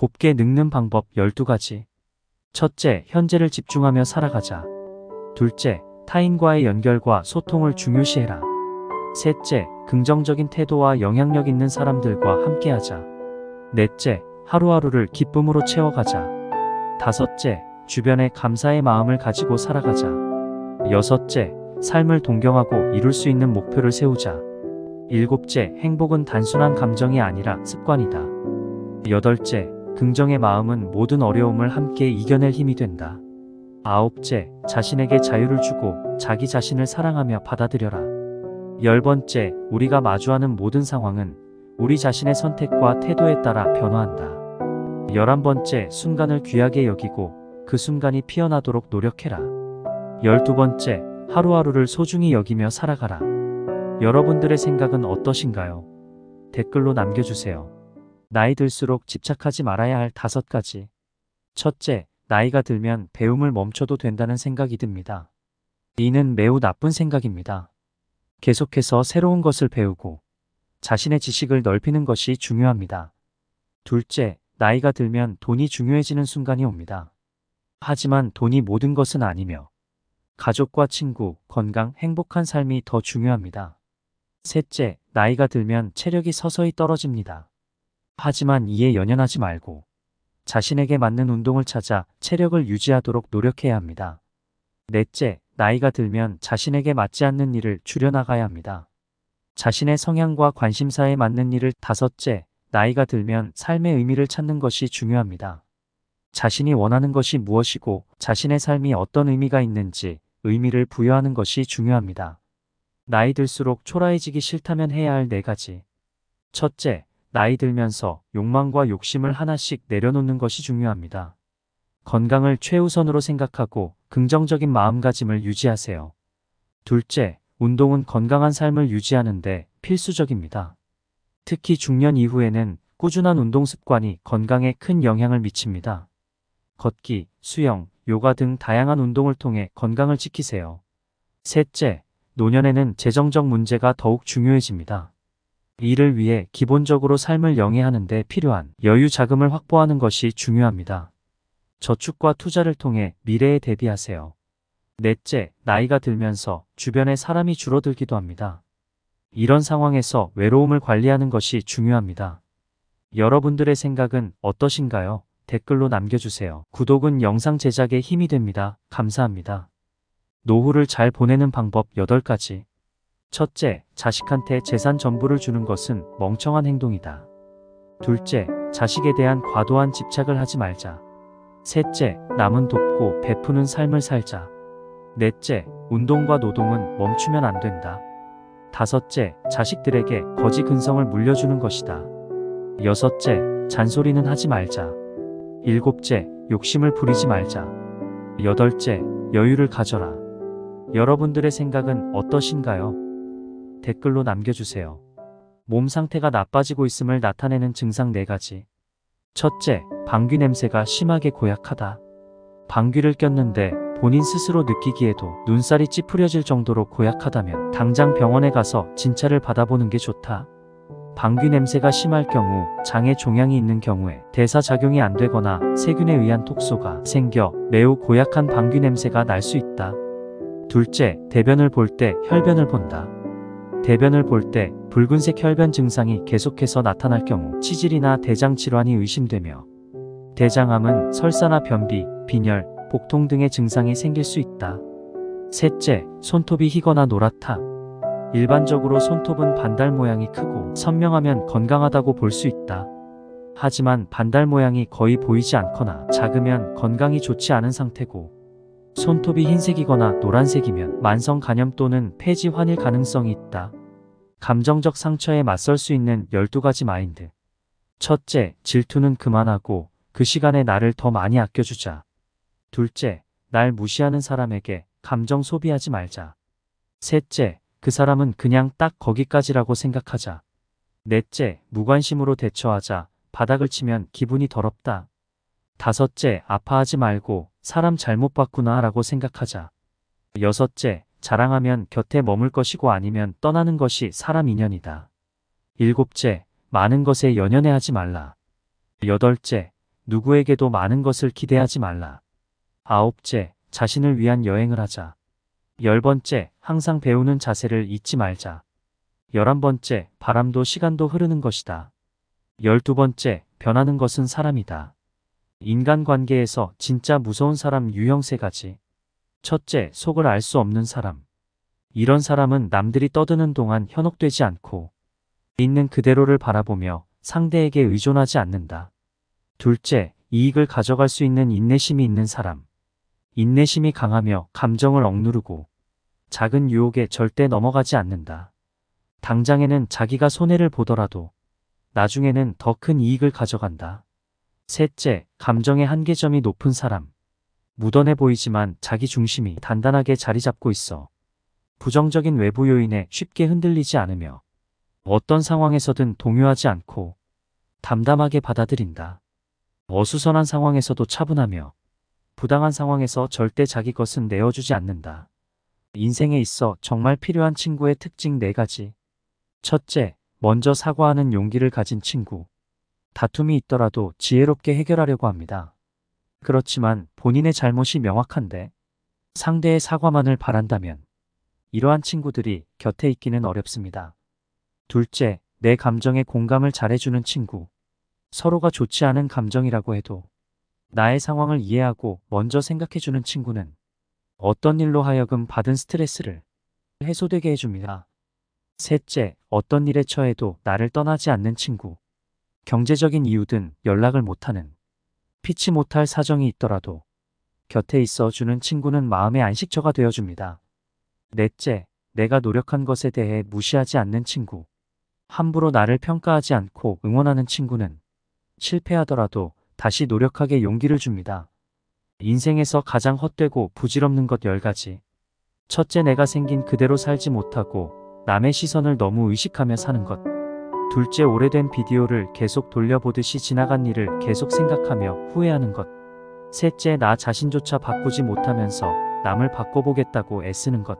곱게 늙는 방법 12가지. 첫째, 현재를 집중하며 살아가자. 둘째, 타인과의 연결과 소통을 중요시해라. 셋째, 긍정적인 태도와 영향력 있는 사람들과 함께하자. 넷째, 하루하루를 기쁨으로 채워가자. 다섯째, 주변에 감사의 마음을 가지고 살아가자. 여섯째, 삶을 동경하고 이룰 수 있는 목표를 세우자. 일곱째, 행복은 단순한 감정이 아니라 습관이다. 여덟째, 긍정의 마음은 모든 어려움을 함께 이겨낼 힘이 된다. 아홉째, 자신에게 자유를 주고 자기 자신을 사랑하며 받아들여라. 열 번째, 우리가 마주하는 모든 상황은 우리 자신의 선택과 태도에 따라 변화한다. 열한 번째, 순간을 귀하게 여기고 그 순간이 피어나도록 노력해라. 열두 번째, 하루하루를 소중히 여기며 살아가라. 여러분들의 생각은 어떠신가요? 댓글로 남겨주세요. 나이 들수록 집착하지 말아야 할 다섯 가지. 첫째, 나이가 들면 배움을 멈춰도 된다는 생각이 듭니다. 이는 매우 나쁜 생각입니다. 계속해서 새로운 것을 배우고 자신의 지식을 넓히는 것이 중요합니다. 둘째, 나이가 들면 돈이 중요해지는 순간이 옵니다. 하지만 돈이 모든 것은 아니며 가족과 친구, 건강, 행복한 삶이 더 중요합니다. 셋째, 나이가 들면 체력이 서서히 떨어집니다. 하지만 이에 연연하지 말고 자신에게 맞는 운동을 찾아 체력을 유지하도록 노력해야 합니다. 넷째, 나이가 들면 자신에게 맞지 않는 일을 줄여나가야 합니다. 자신의 성향과 관심사에 맞는 일을 다섯째, 나이가 들면 삶의 의미를 찾는 것이 중요합니다. 자신이 원하는 것이 무엇이고 자신의 삶이 어떤 의미가 있는지 의미를 부여하는 것이 중요합니다. 나이 들수록 초라해지기 싫다면 해야 할 네 가지. 첫째, 나이 들면서 욕망과 욕심을 하나씩 내려놓는 것이 중요합니다. 건강을 최우선으로 생각하고 긍정적인 마음가짐을 유지하세요. 둘째, 운동은 건강한 삶을 유지하는데 필수적입니다. 특히 중년 이후에는 꾸준한 운동 습관이 건강에 큰 영향을 미칩니다. 걷기, 수영, 요가 등 다양한 운동을 통해 건강을 지키세요. 셋째, 노년에는 재정적 문제가 더욱 중요해집니다. 이를 위해 기본적으로 삶을 영위하는 데 필요한 여유 자금을 확보하는 것이 중요합니다. 저축과 투자를 통해 미래에 대비하세요. 넷째, 나이가 들면서 주변에 사람이 줄어들기도 합니다. 이런 상황에서 외로움을 관리하는 것이 중요합니다. 여러분들의 생각은 어떠신가요? 댓글로 남겨주세요. 구독은 영상 제작에 힘이 됩니다. 감사합니다. 노후를 잘 보내는 방법 8가지. 첫째, 자식한테 재산 전부를 주는 것은 멍청한 행동이다. 둘째, 자식에 대한 과도한 집착을 하지 말자. 셋째, 남은 돕고 베푸는 삶을 살자. 넷째, 운동과 노동은 멈추면 안 된다. 다섯째, 자식들에게 거지 근성을 물려주는 것이다. 여섯째, 잔소리는 하지 말자. 일곱째, 욕심을 부리지 말자. 여덟째, 여유를 가져라. 여러분들의 생각은 어떠신가요? 댓글로 남겨주세요. 몸 상태가 나빠지고 있음을 나타내는 증상 4가지. 첫째, 방귀 냄새가 심하게 고약하다. 방귀를 꼈는데 본인 스스로 느끼기에도 눈살이 찌푸려질 정도로 고약하다면 당장 병원에 가서 진찰을 받아보는 게 좋다. 방귀 냄새가 심할 경우 장에 종양이 있는 경우에 대사작용이 안 되거나 세균에 의한 톡소가 생겨 매우 고약한 방귀 냄새가 날 수 있다. 둘째, 대변을 볼 때 혈변을 본다. 대변을 볼 때 붉은색 혈변 증상이 계속해서 나타날 경우 치질이나 대장 질환이 의심되며 대장암은 설사나 변비, 빈혈, 복통 등의 증상이 생길 수 있다. 셋째, 손톱이 희거나 노랗다. 일반적으로 손톱은 반달 모양이 크고 선명하면 건강하다고 볼 수 있다. 하지만 반달 모양이 거의 보이지 않거나 작으면 건강이 좋지 않은 상태고 손톱이 흰색이거나 노란색이면 만성 간염 또는 폐지 환일 가능성이 있다. 감정적 상처에 맞설 수 있는 12가지 마인드. 첫째, 질투는 그만하고 그 시간에 나를 더 많이 아껴주자. 둘째, 날 무시하는 사람에게 감정 소비하지 말자. 셋째, 그 사람은 그냥 딱 거기까지라고 생각하자. 넷째, 무관심으로 대처하자. 바닥을 치면 기분이 더럽다. 다섯째, 아파하지 말고 사람 잘못 봤구나 라고 생각하자. 여섯째, 자랑하면 곁에 머물 것이고 아니면 떠나는 것이 사람 인연이다. 일곱째, 많은 것에 연연해 하지 말라. 여덟째, 누구에게도 많은 것을 기대하지 말라. 아홉째, 자신을 위한 여행을 하자. 열 번째, 항상 배우는 자세를 잊지 말자. 열한 번째, 바람도 시간도 흐르는 것이다. 열두 번째, 변하는 것은 사람이다. 인간관계에서 진짜 무서운 사람 유형 세 가지. 첫째, 속을 알 수 없는 사람. 이런 사람은 남들이 떠드는 동안 현혹되지 않고 있는 그대로를 바라보며 상대에게 의존하지 않는다. 둘째, 이익을 가져갈 수 있는 인내심이 있는 사람. 인내심이 강하며 감정을 억누르고 작은 유혹에 절대 넘어가지 않는다. 당장에는 자기가 손해를 보더라도 나중에는 더 큰 이익을 가져간다. 셋째, 감정의 한계점이 높은 사람. 무던해 보이지만 자기 중심이 단단하게 자리 잡고 있어. 부정적인 외부 요인에 쉽게 흔들리지 않으며 어떤 상황에서든 동요하지 않고 담담하게 받아들인다. 어수선한 상황에서도 차분하며 부당한 상황에서 절대 자기 것은 내어주지 않는다. 인생에 있어 정말 필요한 친구의 특징 네 가지. 첫째, 먼저 사과하는 용기를 가진 친구. 다툼이 있더라도 지혜롭게 해결하려고 합니다. 그렇지만 본인의 잘못이 명확한데 상대의 사과만을 바란다면 이러한 친구들이 곁에 있기는 어렵습니다. 둘째, 내 감정에 공감을 잘해주는 친구. 서로가 좋지 않은 감정이라고 해도 나의 상황을 이해하고 먼저 생각해주는 친구는 어떤 일로 하여금 받은 스트레스를 해소되게 해줍니다. 셋째, 어떤 일에 처해도 나를 떠나지 않는 친구. 경제적인 이유든 연락을 못하는 피치 못할 사정이 있더라도 곁에 있어 주는 친구는 마음의 안식처가 되어줍니다. 넷째, 내가 노력한 것에 대해 무시하지 않는 친구. 함부로 나를 평가하지 않고 응원하는 친구는 실패하더라도 다시 노력하게 용기를 줍니다. 인생에서 가장 헛되고 부질없는 것 10가지. 첫째, 내가 생긴 그대로 살지 못하고 남의 시선을 너무 의식하며 사는 것. 둘째, 오래된 비디오를 계속 돌려보듯이 지나간 일을 계속 생각하며 후회하는 것. 셋째, 나 자신조차 바꾸지 못하면서 남을 바꿔보겠다고 애쓰는 것.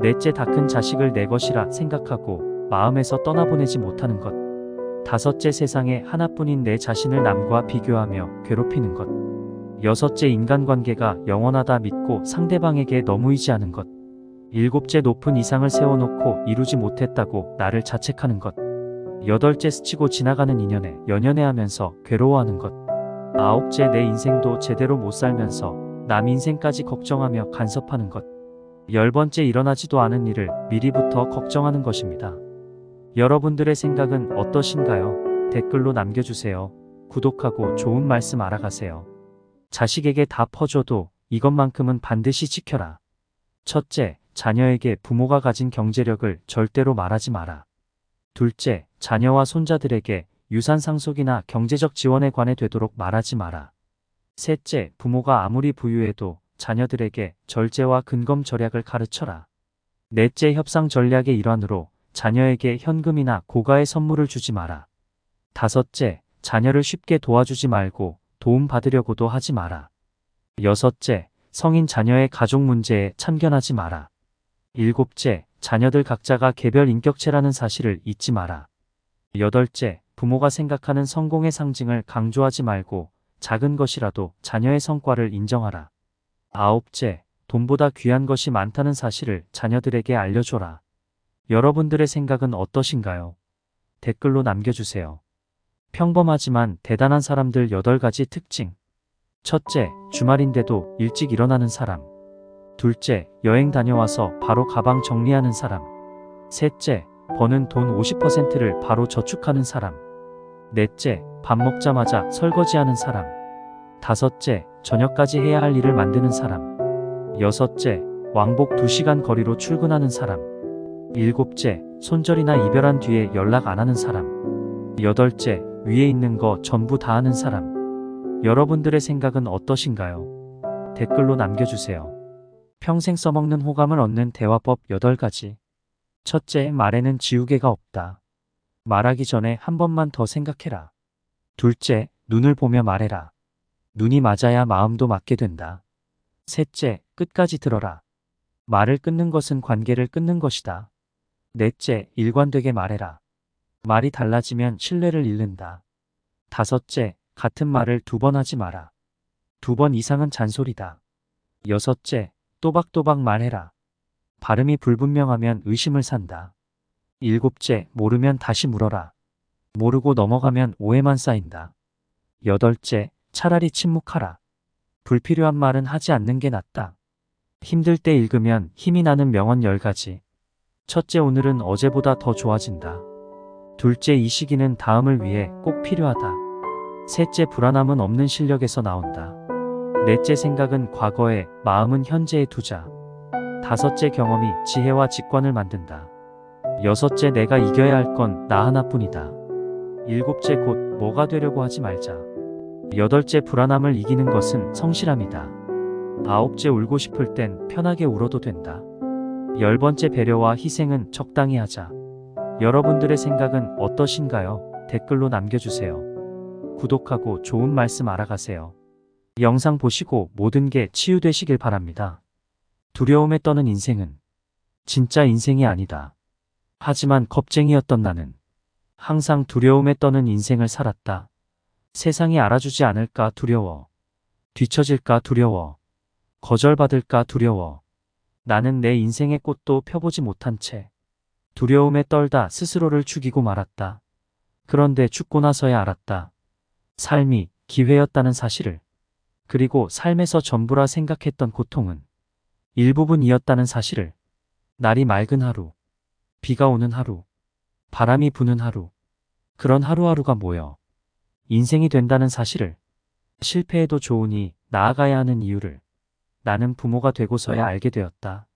넷째, 다 큰 자식을 내 것이라 생각하고 마음에서 떠나보내지 못하는 것. 다섯째, 세상에 하나뿐인 내 자신을 남과 비교하며 괴롭히는 것. 여섯째, 인간관계가 영원하다 믿고 상대방에게 너무 의지하는 것. 일곱째, 높은 이상을 세워놓고 이루지 못했다고 나를 자책하는 것. 여덟째, 스치고 지나가는 인연에 연연해 하면서 괴로워하는 것. 아홉째, 내 인생도 제대로 못 살면서 남 인생까지 걱정하며 간섭하는 것. 열 번째, 일어나지도 않은 일을 미리부터 걱정하는 것입니다. 여러분들의 생각은 어떠신가요? 댓글로 남겨주세요. 구독하고 좋은 말씀 알아가세요. 자식에게 다 퍼줘도 이것만큼은 반드시 지켜라. 첫째, 자녀에게 부모가 가진 경제력을 절대로 말하지 마라. 둘째, 자녀와 손자들에게 유산 상속이나 경제적 지원에 관해 되도록 말하지 마라. 셋째, 부모가 아무리 부유해도 자녀들에게 절제와 근검 절약을 가르쳐라. 넷째, 협상 전략의 일환으로 자녀에게 현금이나 고가의 선물을 주지 마라. 다섯째, 자녀를 쉽게 도와주지 말고 도움 받으려고도 하지 마라. 여섯째, 성인 자녀의 가족 문제에 참견하지 마라. 일곱째, 자녀들 각자가 개별 인격체라는 사실을 잊지 마라. 여덟째, 부모가 생각하는 성공의 상징을 강조하지 말고 작은 것이라도 자녀의 성과를 인정하라. 아홉째, 돈보다 귀한 것이 많다는 사실을 자녀들에게 알려줘라. 여러분들의 생각은 어떠신가요? 댓글로 남겨주세요. 평범하지만 대단한 사람들 8가지 특징. 첫째, 주말인데도 일찍 일어나는 사람. 둘째, 여행 다녀와서 바로 가방 정리하는 사람. 셋째, 버는 돈 50%를 바로 저축하는 사람. 넷째, 밥 먹자마자 설거지하는 사람. 다섯째, 저녁까지 해야 할 일을 만드는 사람. 여섯째, 왕복 2시간 거리로 출근하는 사람. 일곱째, 손절이나 이별한 뒤에 연락 안 하는 사람. 여덟째, 위에 있는 거 전부 다 하는 사람. 여러분들의 생각은 어떠신가요? 댓글로 남겨주세요. 평생 써먹는 호감을 얻는 대화법 8가지. 첫째, 말에는 지우개가 없다. 말하기 전에 한 번만 더 생각해라. 둘째, 눈을 보며 말해라. 눈이 맞아야 마음도 맞게 된다. 셋째, 끝까지 들어라. 말을 끊는 것은 관계를 끊는 것이다. 넷째, 일관되게 말해라. 말이 달라지면 신뢰를 잃는다. 다섯째, 같은 말을 두 번 하지 마라. 두 번 이상은 잔소리다. 여섯째, 또박또박 말해라. 발음이 불분명하면 의심을 산다. 일곱째, 모르면 다시 물어라. 모르고 넘어가면 오해만 쌓인다. 여덟째, 차라리 침묵하라. 불필요한 말은 하지 않는 게 낫다. 힘들 때 읽으면 힘이 나는 명언 10가지. 첫째, 오늘은 어제보다 더 좋아진다. 둘째, 이 시기는 다음을 위해 꼭 필요하다. 셋째, 불안함은 없는 실력에서 나온다. 넷째, 생각은 과거에, 마음은 현재에 두자. 다섯째, 경험이 지혜와 직관을 만든다. 여섯째, 내가 이겨야 할 건 나 하나뿐이다. 일곱째, 곧 뭐가 되려고 하지 말자. 여덟째, 불안함을 이기는 것은 성실함이다. 아홉째, 울고 싶을 땐 편하게 울어도 된다. 열 번째, 배려와 희생은 적당히 하자. 여러분들의 생각은 어떠신가요? 댓글로 남겨주세요. 구독하고 좋은 말씀 알아가세요. 영상 보시고 모든 게 치유되시길 바랍니다. 두려움에 떠는 인생은 진짜 인생이 아니다. 하지만 겁쟁이였던 나는 항상 두려움에 떠는 인생을 살았다. 세상이 알아주지 않을까 두려워. 뒤처질까 두려워. 거절받을까 두려워. 나는 내 인생의 꽃도 펴보지 못한 채 두려움에 떨다 스스로를 죽이고 말았다. 그런데 죽고 나서야 알았다. 삶이 기회였다는 사실을. 그리고 삶에서 전부라 생각했던 고통은 일부분이었다는 사실을. 날이 맑은 하루, 비가 오는 하루, 바람이 부는 하루. 그런 하루하루가 모여 인생이 된다는 사실을. 실패해도 좋으니 나아가야 하는 이유를 나는 부모가 되고서야 알게 되었다.